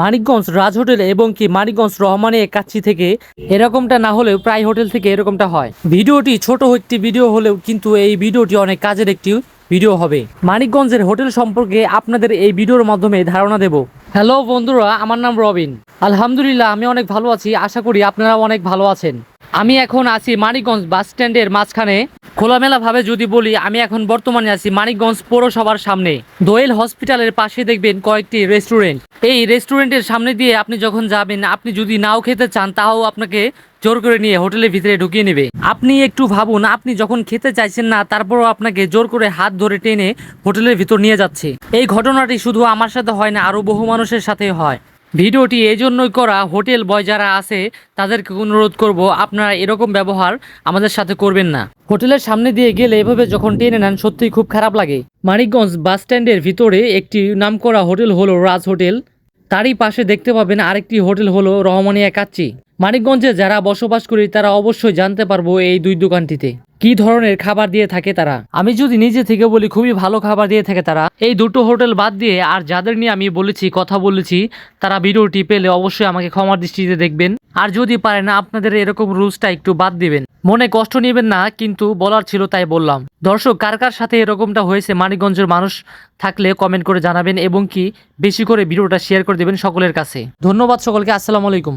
মানিকগঞ্জ রাজ hotel এবং কি মানিকগঞ্জ রহমানি একাচ্ছি থেকে এরকমটা না হলেও প্রায় হোটেল থেকে এরকমটা হয়। ভিডিওটি ছোট একটি ভিডিও হলেও কিন্তু এই ভিডিওটি অনেক কাজের একটি ভিডিও হবে। মানিকগঞ্জের হোটেল সম্পর্কে আপনাদের এই ভিডিওর মাধ্যমে ধারণা দেব। হ্যালো বন্ধুরা, আমার নাম রবিন। আলহামদুলিল্লাহ, আমি অনেক ভালো আছি। আশা করি আপনারা অনেক ভালো আছেন। আমি এখন আছি মানিকগঞ্জ বাস স্ট্যান্ডের মাঝখানে। খোলামেলা ভাবে যদি বলি, আমি এখন বর্তমানে আছি মানিকগঞ্জ পৌরসভার সামনে। দোয়েল হসপিটালের পাশে দেখবেন কয়েকটি রেস্টুরেন্ট। এই রেস্টুরেন্টের সামনে দিয়ে আপনি যখন যাবেন, আপনি যদি নাও খেতে চান, তাও আপনাকে জোর করে নিয়ে হোটেলের ভিতরে ঢুকিয়ে নেবে। আপনি একটু ভাবুন, আপনি যখন খেতে চাইছেন না, তারপরও আপনাকে জোর করে হাত ধরে টেনে হোটেলের ভিতর নিয়ে যাচ্ছে। এই ঘটনাটি শুধু আমার সাথে হয় না আরও বহু মানুষের সাথে হয়। ভিডিওটি এই জন্যই করা, হোটেল বয় যারা আছে, তাদেরকে অনুরোধ করব, আপনারা এরকম ব্যবহার আমাদের সাথে করবেন না। হোটেলের সামনে দিয়ে গেলে এভাবে যখন টেনে নেন, সত্যিই খুব খারাপ লাগে। মানিকগঞ্জ বাস স্ট্যান্ডের ভিতরে একটি নামকরা হোটেল হলো রাজ হোটেল। তারই পাশে দেখতে পাবেন আরেকটি হোটেল হলো রহমানিয়া কাচ্চি। মানিকগঞ্জে যারা বসবাস করি, তারা অবশ্যই জানতে পারব এই দুই দোকানটিতে। কি ধরনের খাবার দিয়ে থাকে তারা? আমি যদি নিজে থেকে বলি, খুবই ভালো খাবার দিয়ে থাকে তারা। এই দুটো হোটেল বাদ দিয়ে আর যাদের নিয়ে আমি বলেছি, কথা বলেছি, তারা ভিডিওটি পেলে অবশ্যই আমাকে ক্ষমার দৃষ্টিতে দেখবেন। আর যদি পারেন, আপনাদের এরকম রুলসটা একটু বাদ দিবেন। মনে কষ্ট নেবেন না, কিন্তু বলার ছিল তাই বললাম। দর্শক, কার কার সাথে এরকমটা হয়েছে, মানিকগঞ্জের মানুষ থাকলে কমেন্ট করে জানাবেন এবং কি বেশি করে ভিডিওটা শেয়ার করে দেবেন সকলের কাছে। ধন্যবাদ সকলকে, আসসালামু আলাইকুম।